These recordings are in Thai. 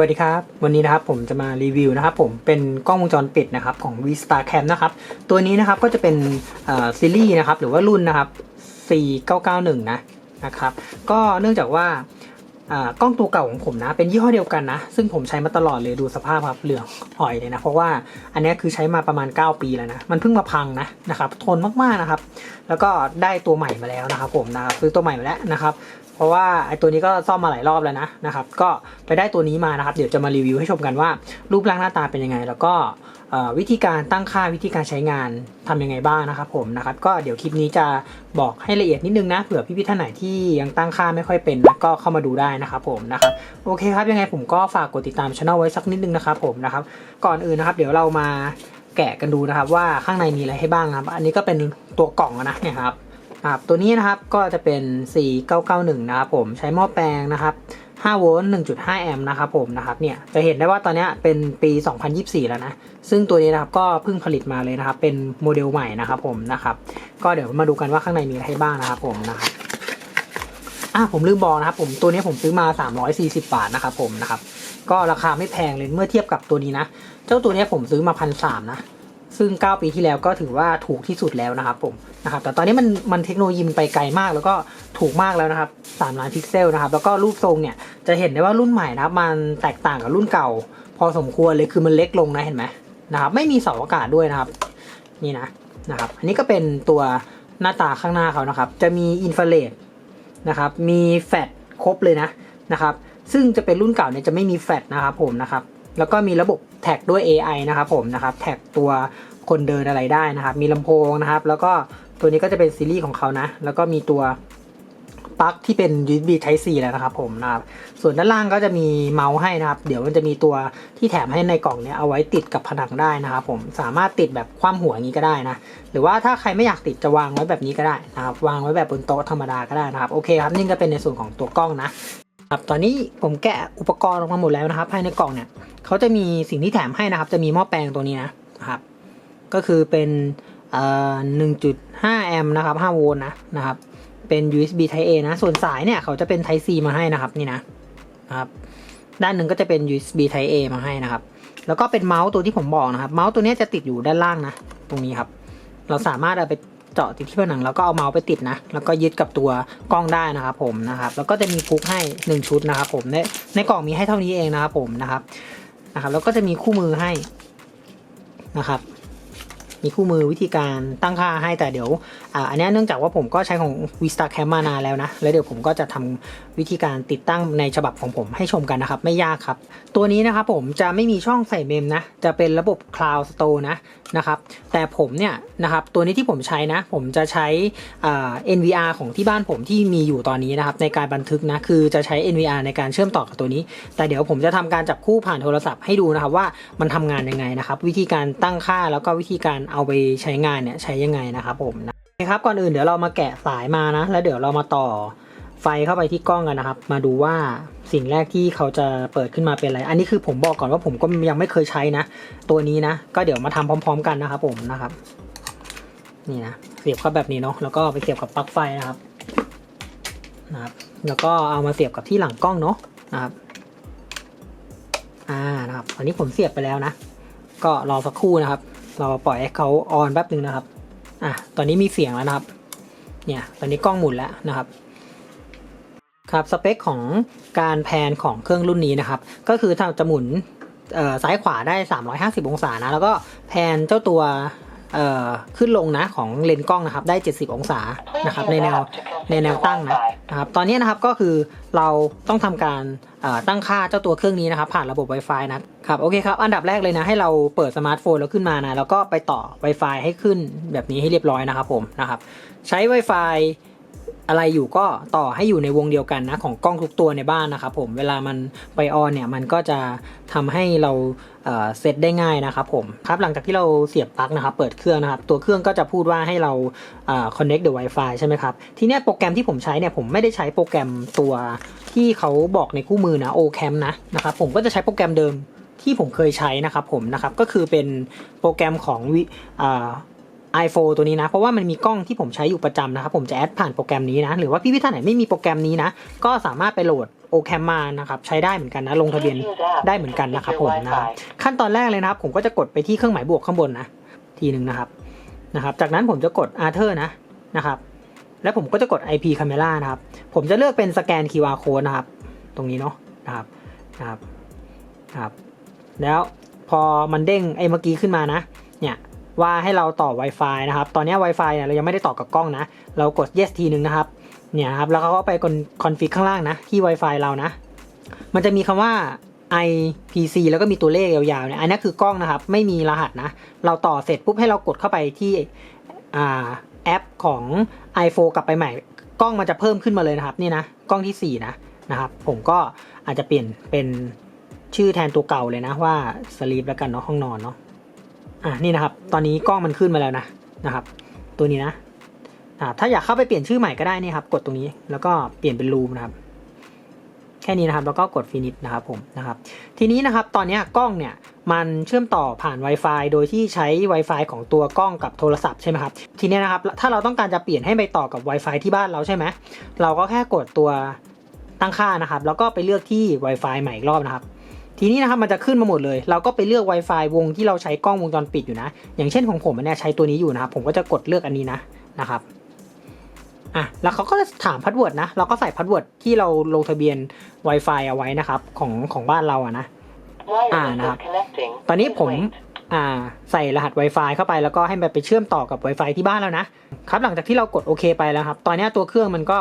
สวัสดีครับ วันนี้นะครับผมจะมารีวิวนะครับผมเป็นกล้องวงจรปิดนะครับของ v s t a r Cam นะครับ ตัวนี้นะครับก็จะเป็นซีรีส์นะครับหรือว่ารุ่นนะครับ 4991 นะนะครับ ก็เนื่องจากว่ากล้องตัวเก่าของผมนะเป็นยี่ห้อเดียวกันนะ ซึ่งผมใช้มาตลอดเลยดูสภาพครับเหลืองอ่อยเลยนะ เพราะว่าอันนี้คือใช้มาประมาณ 9 ปีแล้วนะ มันเพิ่งมาพังนะนะครับทนมากๆนะครับ แล้วก็ได้ตัวใหม่มาแล้วนะครับผมนะครับซื้อตัวใหม่มาแล้วนะครับ เพราะว่าไอ้ตัวนี้ก็ซ่อมมาหลายรอบแล้วนะนะครับ ก็ไปได้ตัวนี้มานะครับ เดี๋ยวจะมารีวิวให้ชมกันว่า รูปร่างหน้าตาเป็นยังไง แล้วก็วิธีการตั้งค่าวิธีการใช้งานทำยังไงบ้างนะครับผมนะครับ ก็เดี๋ยวคลิปนี้จะบอกให้ละเอียดนิดนึงนะเผื่อพี่ๆท่านไหนที่ยังตั้งค่าไม่ค่อยเป็นก็เข้ามาดูได้นะครับผมนะครับโอเคครับยังไงผมก็ฝากกดติดตามช่องไว้สักนิดนึงนะครับผมนะครับ ก่อนอื่นนะครับ เดี๋ยวเรามาแกะกันดูนะครับว่าข้างในมีอะไรให้บ้างนะครับ อันนี้ก็เป็นตัวกล่องนะเนี่ยครับ ครับตัวนี้นะครับก็จะเป็น 4991 นะครับผมใช้หม้อแปลงนะครับ5โวลต์1.5 แอมป์นะครับผมนะครับเนี่ยจะเห็นได้ว่าตอนนี้เป็นปี 2024 แล้วนะ ซึ่งตัวนี้นะครับก็เพิ่งผลิตมาเลยนะครับ เป็นโมเดลใหม่นะครับผมนะครับ ก็เดี๋ยวมาดูกันว่าข้างในมีอะไรบ้างนะครับผมนะครับอะผมลืมบอกนะครับผมตัวนี้ผมซื้อมา 340 บาทนะครับผมนะครับ ก็ราคาไม่แพงเลยเมื่อเทียบกับตัวนี้นะ เจ้าตัวนี้ผมซื้อมาพันสามนะ ซึ่ง 9 ปีที่แล้วก็ถือว่าถูกที่สุดแล้วนะครับผมนะครับแต่ตอนนี้มันมันเทคโนโลยีมันไปไกลมากแล้วก็ถูกมากแล้วนะครับ3ล้านพิกเซลนะครับแล้วก็รูปทรงเนี่ยจะเห็นได้ว่ารุ่นใหม่นะครับมันแตกต่างกับรุ่นเก่า พอสมควรเลยคือมันเล็กลงนะเห็นไหมนะครับไม่มีเสาอากาศด้วยนะครับนี่นะนะครับอันนี้ก็เป็นตัวหน้าตาข้างหน้าเขานะครับจะมีอินฟราเรดนะครับมีแฟลชครบเลยนะนะครับซึ่งจะเป็นรุ่นเก่าเนี่ยจะไม่มีแฟลชนะครับผมนะครับ แล้วก็มีระบบแท็กด้วย AI นะครับผมนะครับแท็กตัวคนเดินอะไรได้นะครับ มีลำโพงนะครับ แล้วก็ตัวนี้ก็จะเป็นซีรีส์ของเขานะ แล้วก็มีตัวปลั๊กที่เป็น USB Type C แล้วนะครับผมนะครับ ส่วนด้านล่างก็จะมีเมาส์ให้นะครับ เดี๋ยวมันจะมีตัวที่แถมให้ในกล่องเนี้ยเอาไว้ติดกับผนังได้นะครับผม สามารถติดแบบคว่ำหัวอย่างนี้ก็ได้นะ หรือว่าถ้าใครไม่อยากติดจะวางไว้แบบนี้ก็ได้นะครับ วางไว้แบบบนโต๊ะธรรมดาก็ได้นะครับ โอเคครับ นี่ก็เป็นในส่วนของตัวกล้องนะ ครับตอนนี้ผมแกะอุปกรณ์ออกมาหมดแล้วนะครับ ภายในกล่องเนี่ยเขาจะมีสิ่งที่แถมให้นะครับ จะมีหม้อแปลงตัวนี้นะครับ ก็คือเป็นเอ่อ1.5แอมป์นะครับ5โวลต์นะนะครับ เป็น USB Type A นะ ส่วนสายเนี่ยเขาจะเป็น Type C มาให้นะครับนี่นะครับ ด้านหนึ่งก็จะเป็น USB Type A มาให้นะครับ แล้วก็เป็นเมาส์ตัวที่ผมบอกนะครับ เมาส์ตัวนี้จะติดอยู่ด้านล่างนะ ตรงนี้ครับ เราสามารถเอาไป เจาะติดที่ผนังแล้วก็เอาเมาส์ไปติดนะ แล้วก็ยึดกับตัวกล้องได้นะครับผมนะครับ แล้วก็จะมีพุกให้ 1 ชุดนะครับผมในในกล่องมีให้เท่านี้เองนะครับผมนะครับนะครับ แล้วก็จะมีคู่มือให้นะครับ มีคู่มือวิธีการตั้งค่าให้แต่เดี๋ยวอ,อันนี้เนื่องจากว่าผมก็ใช้ของ Vista Cam มานานแล้วนะ แล้วเดี๋ยวผมก็จะทำวิธีการติดตั้งในฉบับของผมให้ชมกันนะครับ ไม่ยากครับ ตัวนี้นะครับผมจะไม่มีช่องใส่เมมนะ จะเป็นระบบ Cloud Store นะนะครับแต่ผมเนี่ยนะครับตัวนี้ที่ผมใช้นะ ผมจะใช้ NVR ของที่บ้านผมที่มีอยู่ตอนนี้นะครับในการบันทึกนะคือจะใช้ NVR ในการเชื่อมต่อกับตัวนี้ แต่เดี๋ยวผมจะทำการจับคู่ผ่านโทรศัพท์ให้ดูนะครับว่ามันทำงานยังไงนะครับ วิธีการตั้งค่าแล้วก็วิธีการเอาไปใช้งานเนี่ยใช้ยังไงนะครับผมนะคครับก่อนอื่นเดี๋ยวเรามาแกะสายมานะ แล้วเดี๋ยวเรามาต่อไฟเข้าไปที่กล้องกันนะครับ มาดูว่าสิ่งแรกที่เขาจะเปิดขึ้นมาเป็นอะไร อันนี้คือผมบอกก่อนว่าผมก็ยังไม่เคยใช้นะ ตัวนี้นะ ก็เดี๋ยวมาทำพร้อม ๆ กันนะครับผมนะครับ นี่นะเสียบเข้าแบบนี้เนาะแล้วก็ไปเสียบกับปลั๊กไฟนะครับนะครับ แล้วก็เอามาเสียบกับที่หลังกล้องเนาะนะครับอ่านะครับอันนี้ผมเสียบไปแล้วนะ ก็รอสักครู่นะครับ เราปล่อยให้เขาออนแป๊บหนึ่งนะครับ อะ ตอนนี้มีเสียงแล้วนะครับ เนี่ย ตอนนี้กล้องหมุนแล้วนะครับ ครับ สเปคของการแพนของเครื่องรุ่นนี้นะครับ ก็คือทางจะหมุนซ้ายขวาได้ 350 องศานะ แล้วก็แพนเจ้าตัว ขึ้นลงนะของเลนส์กล้องนะครับได้ 70 องศานะครับในแนวในแนวตั้งนะนะครับตอนนี้นะครับก็คือเราต้องทำการตั้งค่าเจ้าตัวเครื่องนี้นะครับ ผ่านระบบ Wi-Fi นะครับโอเคครับอันดับแรกเลยนะให้เราเปิดสมาร์ทโฟนแล้วขึ้นมานะแล้วก็ไปต่อ Wi-Fi ให้ขึ้นแบบนี้ให้เรียบร้อยนะครับผมนะครับใช้ Wi-Fi อะไรอยู่ก็ต่อให้อยู่ในวงเดียวกันนะของกล้องทุกตัวในบ้านนะครับผมเวลามันไปออนเนี่ยมันก็จะทำให้เราเซตได้ง่ายนะครับผมครับหลังจากที่เราเสียบปลั๊กนะครับเปิดเครื่องนะครับตัวเครื่องก็จะพูดว่าให้เราอ่า connect the Wi-Fi ใช่ไหมครับทีเนี้ยโปรแกรมที่ผมใช้เนี่ยผมไม่ได้ใช้โปรแกรมตัวที่เขาบอกในคู่มือนะ OCam นะนะครับผมก็จะใช้โปรแกรมเดิมที่ผมเคยใช้นะครับผมนะครับก็คือเป็นโปรแกรมของวิอ่า iPhone ตัวนี้นะ เพราะว่ามันมีกล้องที่ผมใช้อยู่ประจำนะครับ ผมจะแอดผ่านโปรแกรมนี้นะ หรือว่าพี่พี่ท่านไหนไม่มีโปรแกรมนี้นะ ก็สามารถไปโหลดโอแคมมานะครับใช้ได้เหมือนกันนะ ลงทะเบียนได้เหมือนกันนะครับผมนะครับขั้นตอนแรกเลยนะครับ ผมก็จะกดไปที่เครื่องหมายบวกข้างบนนะ ทีหนึ่งนะครับนะครับ จากนั้นผมจะกด Enter นะนะครับแล้วผมก็จะกด IP Camera นะครับ ผมจะเลือกเป็นสแกน QR code นะครับ ตรงนี้เนาะนะครับนะครับนะครับ แล้วพอมันเด้งไอ้เมื่อกี้ขึ้นมานะ ว่าให้เราต่อ Wi-Fi นะครับ ตอนนี้ Wi-Fi เนี่ยเรายังไม่ได้ต่อกับกล้องนะ เรากด yes ทีหนึ่งนะครับ เนี่ยครับ แล้วเขาก็ไปกด config ข้างล่างนะ ที่ Wi-Fi เรานะ มันจะมีคำว่า IPC แล้วก็มีตัวเลขยาวๆเนี่ย อันนี้คือกล้องนะครับ ไม่มีรหัสนะ เราต่อเสร็จปุ๊บให้เรากดเข้าไปที่แอปของ iPhone กลับไปใหม่ กล้องมันจะเพิ่มขึ้นมาเลยนะครับ นี่นะ กล้องที่ 4 นะ นะครับ ผมก็อาจจะเปลี่ยนเป็นชื่อแทนตัวเก่าเลยนะว่า sleep แล้วกันเนาะห้องนอนเนาะ อะนี่นะครับ ตอนนี้กล้องมันขึ้นมาแล้วนะนะครับ ตัวนี้นะอ่าถ้าอยากเข้าไปเปลี่ยนชื่อใหม่ก็ได้นี่ครับ กดตรงนี้แล้วก็เปลี่ยนเป็นรูมนะครับ แค่นี้นะครับแล้วก็กดฟินิชนะครับผมนะครับ ทีนี้นะครับตอนนี้กล้องเนี่ยมันเชื่อมต่อผ่าน Wi-Fi โดยที่ใช้ Wi-Fi ของตัวกล้องกับโทรศัพท์ใช่ไหมครับ ทีนี้นะครับ ถ้าเราต้องการจะเปลี่ยนให้ไปต่อกับ Wi-Fi ที่บ้านเราใช่ไหมเราก็แค่กดตัวตั้งค่านะครับ แล้วก็ไปเลือกที่ Wi-Fi ใหม่อีกรอบนะครับ ทีนี้นะครับมันจะขึ้นมาหมดเลย เราก็ไปเลือก Wi-Fi วงที่เราใช้กล้องวงจรปิดอยู่นะ อย่างเช่นของผมอันเนี้ยใช้ตัวนี้อยู่นะครับ ผมก็จะกดเลือกอันนี้นะนะครับอะแล้วเขาก็จะถามพาสเวิร์ดนะ เราก็ใส่พาสเวิร์ดที่เราลงทะเบียน Wi-Fi เอาไว้นะครับของของบ้านเราอะนะอ่านะนะคครัรับบตอนนี้ผมอ่าใส่รหัส Wi-Fi เข้าไปแล้วก็ให้มันไปเชื่อมต่อกับ Wi-Fi ที่บ้านแล้วนะครับหลังจากที่เรากดโอเคไปแล้วครับ ตอนนี้ตัวเครื่องมันก็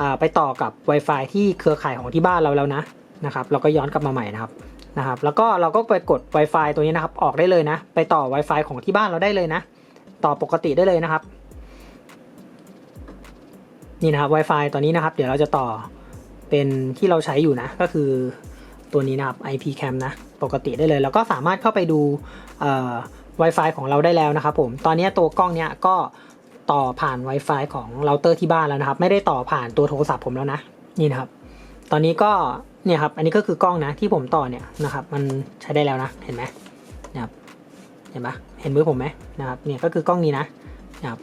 อ่าไปต่อกับ Wi-Fi ที่เครือข่ายของที่บ้านเราแล้วนะนะครับ เราก็ย้อนกลับมาใหม่นะครับ นะครับแล้วก็เราก็ไปกด Wi-Fi ตัวนี้นะครับออกได้เลยนะ ไปต่อ Wi-Fi ของที่บ้านเราได้เลยนะ ต่อปกติได้เลยนะครับ นี่นะครับ Wi-Fi ตัวนี้นะครับ เดี๋ยวเราจะต่อเป็นที่เราใช้อยู่นะ ก็คือตัวนี้นะครับ IP cam นะ ปกติได้เลย แล้วก็สามารถเข้าไปดูอ่อ Wi-Fi ของเราได้แล้วนะครับผม ตอนนี้ตัวกล้องเนี้ยก็ต่อผ่าน Wi-Fi ของเราเตอร์ที่บ้านแล้วนะครับ ไม่ได้ต่อผ่านตัวโทรศัพท์ผมแล้วนะ นี่นะครับ ตอนนี้ก็ เนี่ยครับ อันนี้ก็คือกล้องนะที่ผมต่อเนี่ยนะครับ มันใช้ได้แล้วนะ เห็นไหมนะครับ เห็นปะเห็นมือผมไหมนะครับ เนี่ยก็คือกล้องนี้นะนะครับ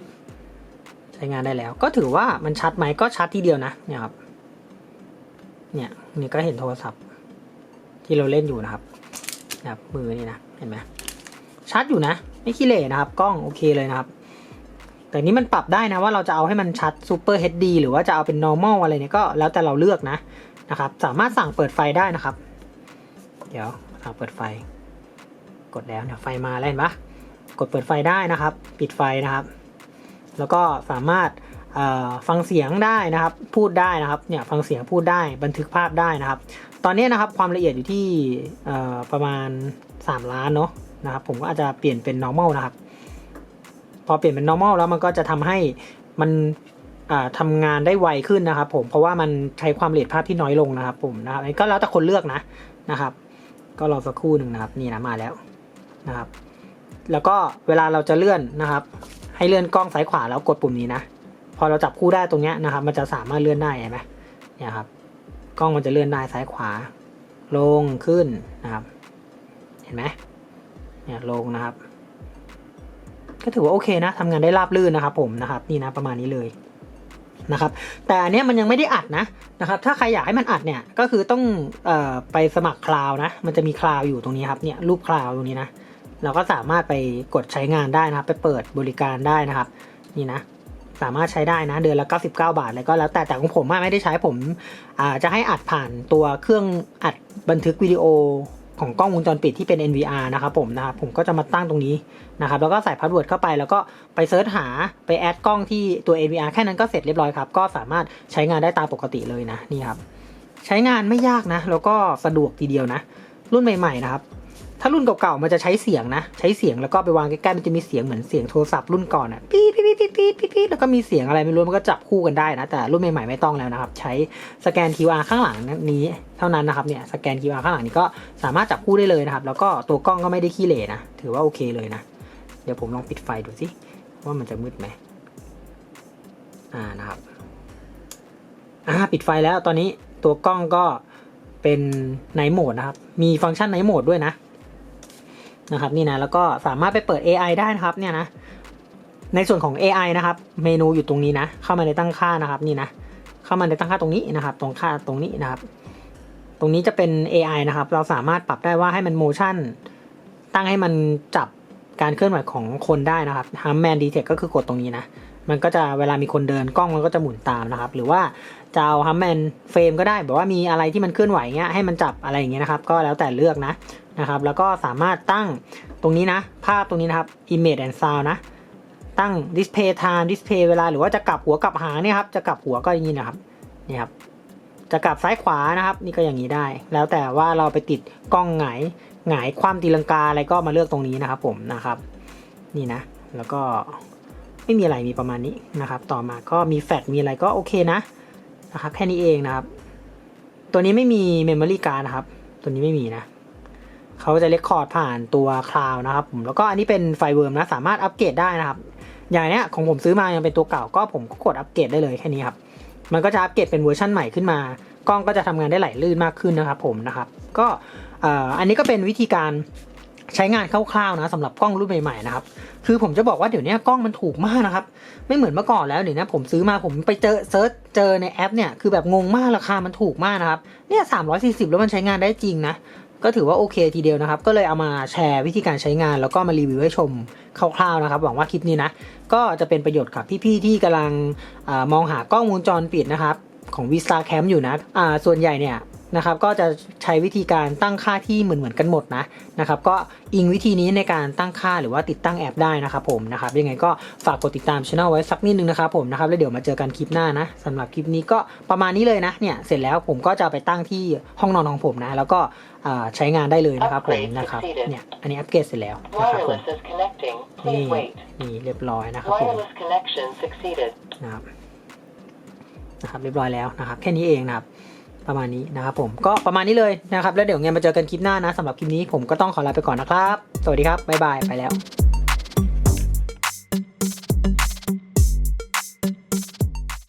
ใช้งานได้แล้ว ก็ถือว่ามันชัดไหมก็ชัดทีเดียวนะ เนี่ยครับ เนี่ยนี่ก็เห็นโทรศัพท์ ที่เราเล่นอยู่นะครับนะครับ มือนี่นะ เห็นไหมชัดอยู่นะ ไม่ขี้เหร่นะครับ กล้องโอเคเลยนะครับ แต่นี้มันปรับได้นะว่าเราจะเอาให้มันชัด Super HD หรือว่าจะเอาเป็น normal อะไรเนี่ยก็แล้วแต่เราเลือกนะ นะครับ สามารถสั่งเปิดไฟได้นะครับ เดี๋ยวสั่งเปิดไฟ กดแล้วเนี่ยไฟมาแล้วเห็นปะกดเปิดไฟได้นะครับ ปิดไฟนะครับ แล้วก็สามารถฟังเสียงได้นะครับ พูดได้นะครับ เนี่ยฟังเสียงพูดได้ บันทึกภาพได้นะครับ ตอนนี้นะครับความละเอียดอยู่ที่ประมาณ 3 ล้านเนาะนะครับ ผมก็อาจจะเปลี่ยนเป็น normal นะครับ พอเปลี่ยนเป็น normal แล้วมันก็จะทำให้มัน อ่าทำงานได้ไวขึ้นนะครับ ผมเพราะว่ามันใช้ความละเอียดภาพที่น้อยลงนะครับ ผมนะครับอันนี้ก็แล้วแต่คนเลือกนะนะครับ ก็รอสักครู่หนึ่งนะครับ นี่นะมาแล้วนะครับ แล้วก็เวลาเราจะเลื่อนนะครับ ให้เลื่อนกล้องซ้ายขวาแล้วกดปุ่มนี้นะ พอเราจับคู่ได้ตรงเนี้ยนะครับ มันจะสามารถเลื่อนได้เห็นไหมเนี่ยครับ กล้องมันจะเลื่อนได้ซ้ายขวา ลงขึ้นนะครับ เห็นไหมเนี่ยลงนะครับ ก็ถือว่าโอเคนะทำงานได้ราบรื่นนะครับ ผมนะครับ นี่นะประมาณนี้เลย นะครับ แต่อันนี้มันยังไม่ได้อัดนะนะครับ ถ้าใครอยากให้มันอัดเนี่ย ก็คือต้องออไปสมัครคลาวนะ มันจะมีคลาวอยู่ตรงนี้ครับ เนี่ยรูปคลาวตรงนี้นะ เราก็สามารถไปกดใช้งานได้นะครับ ไปเปิดบริการได้นะครับ นี่นะ สามารถใช้ได้นะ เดือนละ 99 บาทเลยก็แล้ว แต่แต่ของผมไม่ได้ใช้ผมจะให้อัดผ่านตัวเครื่องอัดบันทึกวิดีโอ ของกล้องวงจรปิดที่เป็น NVR นะครับผมนะครับผมก็จะมาตั้งตรงนี้นะครับแล้วก็ใส่พาสเวิร์ดเข้าไปแล้วก็ไปเซิร์ชหาไปแอดกล้องที่ตัว NVR แค่นั้นก็เสร็จเรียบร้อยครับก็สามารถใช้งานได้ตามปกติเลยนะนี่ครับใช้งานไม่ยากนะ แล้วก็สะดวกทีเดียวนะ รุ่นใหม่ๆนะครับ ถ้ารุ่นเก่าๆมันจะใช้เสียงนะ ใช้เสียงแล้วก็ไปวางใกล้ๆมันจะมีเสียงเหมือนเสียงโทรศัพท์รุ่นก่อนอะปี๊ดปี๊ดปี๊ดปี๊ดปี๊ดปี๊ดแล้วก็มีเสียงอะไรไม่รู้มันก็จับคู่กันได้นะ แต่รุ่นใหม่ๆไม่ต้องแล้วนะครับ ใช้สแกน QR ข้างหลังนี้เท่านั้นนะครับเนี่ยสแกน QR ข้างหลังนี้ก็สามารถจับคู่ได้เลยนะครับ แล้วก็ตัวกล้องก็ไม่ได้ขี้เหร่นะ ถือว่าโอเคเลยนะ เดี๋ยวผมลองปิดไฟดูสิว่ามันจะมืดไหมอ่านะครับอ่าปิดไฟแล้วตอนนี้ตัวกล้องก็เป็นไนโหมดนะครับ มีฟังก์ชันไนโหมดด้วยนะ นะครับนี่นะแล้วก็สามารถไปเปิด AI ได้นะครับเนี่ยนะในส่วนของ AI นะครับ เมนูอยู่ตรงนี้นะ เข้ามาในตั้งค่านะครับนี่นะเข้ามาในตั้งค่าตรงนี้นะครับ ตรงค่าตรงนี้นะครับ ตรงนี้จะเป็น AI นะครับ เราสามารถปรับได้ว่าให้มัน motion ตั้งให้มันจับการเคลื่อนไหวของคนได้นะครับ Hum Man Detect ก็คือกดตรงนี้นะ มันก็จะเวลามีคนเดินกล้องมันก็จะหมุนตามนะครับ หรือว่าจะเอา Hum Man Frame ก็ได้แบบว่ามีอะไรที่มันเคลื่อนไหวเงี้ยให้มันจับอะไรอย่างเงี้ยนะครับ ก็แล้วแต่เลือกนะนะครับ แล้วก็สามารถตั้งตรงนี้นะ ภาพตรงนี้นะครับ Image and Sound นะ ตั้ง Display Time Display เวลาหรือว่าจะกลับหัวกลับหางเนี่ยครับ จะกลับหัวก็อย่างนี้นะครับนี่ครับจะกลับซ้ายขวานะครับ นี่ก็อย่างนี้ได้ แล้วแต่ว่าเราไปติดกล้องหงายหงายความตีลังกาอะไรก็มาเลือกตรงนี้นะครับผมนะครับ นี่นะ แล้วก็ ไม่มีอะไรมีประมาณนี้นะครับ ต่อมาก็มีแฟลชมีอะไรก็โอเคนะนะครับแค่นี้เองนะครับ ตัวนี้ไม่มีเมมโมรี่การ์ดนะครับ ตัวนี้ไม่มีนะเขาจะเลคคอร์ดผ่านตัวคลาวนะครับผมแล้วก็อันนี้เป็นไฟเวิร์มนะสามารถอัปเกรดได้นะครับ อย่างเนี้ยของผมซื้อมายังเป็นตัวเก่าก็ผมก็กดอัปเกรดได้เลยแค่นี้ครับมันก็จะอัปเกรดเป็นเวอร์ชั่นใหม่ขึ้นมากล้องก็จะทำงานได้ไหลลื่นมากขึ้นนะครับผมนะครับ ก็อันนี้ก็เป็นวิธีการ ใช้งานคร่าวๆนะสำหรับกล้องรุ่นใหม่ๆนะครับคือผมจะบอกว่าเดี๋ยวนี้กล้องมันถูกมากนะครับไม่เหมือนเมื่อก่อนแล้วเดี๋ยวนี้ผมซื้อมาผมไปเจอเซิร์ชเจอในแอปเนี่ยคือแบบงงมากราคามันถูกมากนะครับเนี่ยสามร้อยสี่สิบแล้วมันใช้งานได้จริงนะก็ถือว่าโอเคทีเดียวนะครับ ก็เลยเอามาแชร์วิธีการใช้งานแล้วก็มารีวิวให้ชมคร่าวๆนะครับ หวังว่าคลิปนี้นะ ก็จะเป็นประโยชน์กับพี่ๆที่กำลังอมองหากล้องวงจรปิดนะครับ ของ Vista Cam อยู่นะอ่าส่วนใหญ่เนี่ย นะครับก็จะใช้วิธีการตั้งค่าที่เหมือนเหมือนๆกันหมดนะนะครับก็อิงวิธีนี้ในการตั้งค่าหรือว่าติดตั้งแอปได้นะครับผมนะครับยังไงก็ฝากกดติดตามช่องไว้สักนิดนึงนะครับผมนะครับแล้วเดี๋ยวมาเจอกันคลิปหน้านะสำหรับคลิปนี้ก็ประมาณนี้เลยนะเนี่ยเสร็จแล้วผมก็จะเอาไปตั้งที่ห้องนอนของผมนะ แล้วก็อ่าใช้งานได้เลยนะครับผมนะครับเนี่ยอันนี้อัปเกรดเสร็จแล้วนะครับผม Wireless is connecting. นี่ Please wait. นี่เรียบร้อยนะครับผม Wireless connection succeeded. นะครับนะครับเรียบร้อยแล้วนะครับ แค่นี้เองนะครับ ประมาณนี้นะครับผมก็ประมาณนี้เลยนะครับ แล้วเดี๋ยวไงมาเจอกันคลิปหน้านะสำหรับคลิปนี้ผมก็ต้องขอลาไปก่อนนะครับ สวัสดีครับบ๊ายบายไปแล้ว